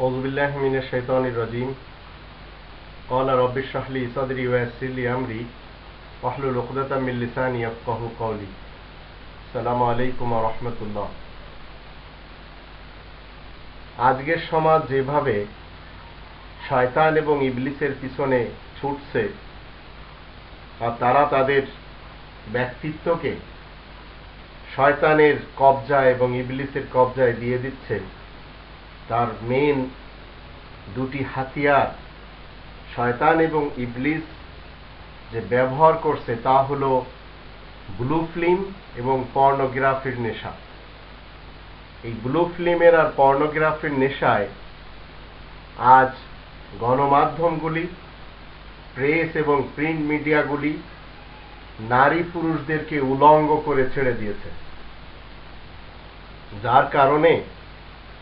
أعوذ بالله من الشيطان الرجيم قال رب اشرح لي صدري ويسر لي أمري واحلل عقدة من لساني يفقه قولي السلام عليكم ورحمة الله আজকের সমাজ যেভাবে শয়তান এবং ইবলিসের পিছনে ছুটছে আর তারা তাদের ব্যক্তিত্বকে শয়তানের কবজায় এবং ইবলিসের কবজায় দিয়ে দিচ্ছে তার মেন দুটি হাতিয়ার, শয়তান এবং ইবলিস যে ব্যবহার করছে তা হল ব্লু ফিল্ম এবং পর্নোগ্রাফির নেশা। এই ব্লু ফিল্মের আর পর্নোগ্রাফির নেশায় আজ গণমাধ্যমগুলি, প্রেস এবং প্রিন্ট মিডিয়াগুলি নারী পুরুষদেরকে উলঙ্গ করে ছেড়ে দিয়েছে। যার কারণে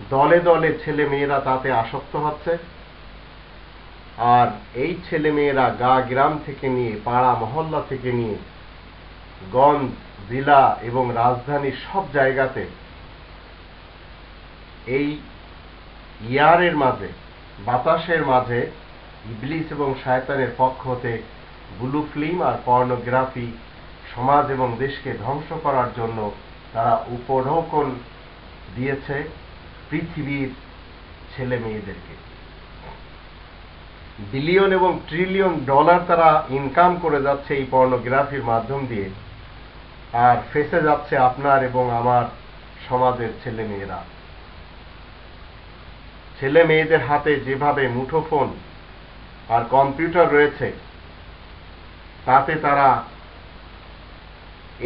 দলে দলে ছেলে মেয়েরা তাতে আসক্ত হচ্ছে। আর এই ছেলে মেয়েরা গা গ্রাম থেকে নিয়ে, পাড়া মহল্লা থেকে নিয়ে, গঞ্জ, জেলা এবং রাজধানীর সব জায়গাতে এই ইয়ারের মাঝে, বাতাসের মাঝে ইবলিস এবং শায়তানের পক্ষ হতে ব্লু ফিল্ম আর পর্নোগ্রাফি সমাজ এবং দেশকে ধ্বংস করার জন্য তারা উপঢৌকন দিয়েছে। পৃথিবীর ছেলে মেয়েদেরকে। বিলিয়ন এবং ট্রিলিয়ন ডলার তারা ইনকাম করে যাচ্ছে এই পর্নোগ্রাফির মাধ্যম দিয়ে, আর ফেসে যাচ্ছে আপনার এবং আমার সমাজের ছেলে মেয়েরা। ছেলে মেয়েদের হাতে যেভাবে মুঠোফোন আর কম্পিউটার রয়েছে, তাতে তারা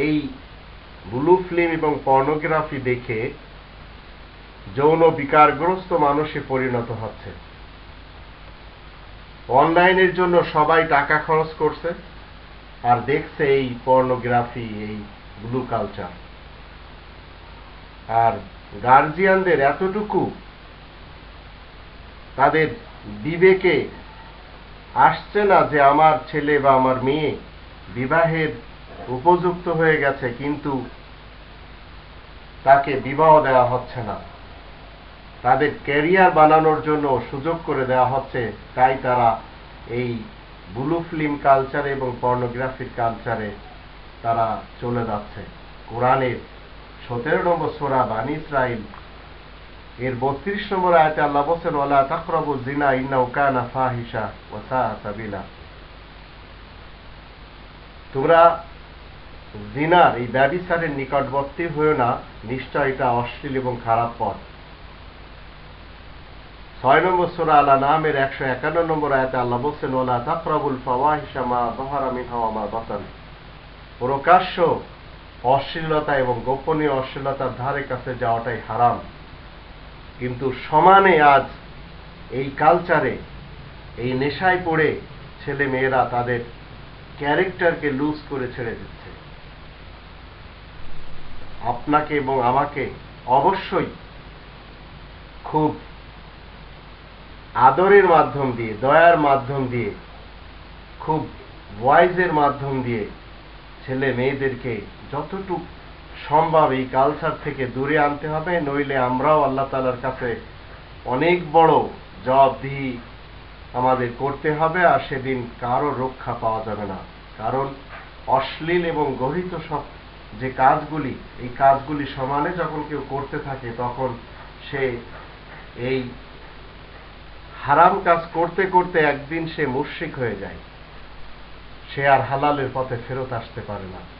এই ব্লু ফিল্ম এবং পর্নোগ্রাফি দেখে যৌন বিকারগ্রস্ত মানুষে পরিণত হচ্ছে। অনলাইনের জন্য সবাই টাকা খরচ করছে আর দেখছে এই পর্নোগ্রাফি, এই ব্লু কালচার। আর গার্জিয়ানদের এতটুকু তাদের বিবেকে আসছে না যে আমার ছেলে বা আমার মেয়ে বিবাহের উপযুক্ত হয়ে গেছে, কিন্তু তাকে বিবাহ দেওয়া হচ্ছে না। তাদের ক্যারিয়ার বানানোর জন্য সুযোগ করে দেওয়া হচ্ছে, তাই তারা এই ব্লু ফিল্ম কালচারে এবং পর্নোগ্রাফির কালচারে তারা চলে যাচ্ছে। কোরআনের সতেরো নম্বর সোরা বানি ইসরাইল এর বত্রিশ নম্বর আয়তে আল্লাহ বলছেন ওলা তাকরাবু জিনা ইন্না উকানা ফাহিসা ওসা সাবিলা। তোমরা জিনার এই ব্যবিচারের নিকটবর্তী হয়েও না, নিশ্চয় এটা অশ্লীল এবং খারাপ পথ। ছয় নম্বর সোরা আল্লাহ নামের একশো একান্ন নম্বর আয়তে আল্লাহ বলছেন ওলা তাকরাবুল ফাওয়াহিসা মা বহারা মিনহা মা বাতান। প্রকাশ্য অশ্লীলতা এবং গোপনীয় অশ্লীলতার ধারে কাছে যাওয়াটাই হারাম। কিন্তু সমানে আজ এই কালচারে, এই নেশায় পড়ে ছেলে মেয়েরা তাদের ক্যারেক্টারকে লুজ করে ছেড়ে দিচ্ছে। আপনাকে এবং আমাকে অবশ্যই খুব আদরের মাধ্যম দিয়ে, দয়ার মাধ্যম দিয়ে, খুব ওয়াইজের মাধ্যম দিয়ে ছেলে মেয়েদেরকে যতটুক সম্ভব এই কালচার থেকে দূরে আনতে হবে, নইলে আমরাও আল্লাহ তালার কাছে অনেক বড় জবাবদিহি আমাদের করতে হবে আর সেদিন কারও রক্ষা পাওয়া যাবে না। কারণ অশ্লীল এবং গহিত সব যে কাজগুলি, এই কাজগুলি সমানে যখন কেউ করতে থাকে, তখন সে এই হারাম কাজ করতে করতে একদিন সে মুর্শিক হয়ে যায়। সে আর হালালের পথে ফেরত আসতে পারে না।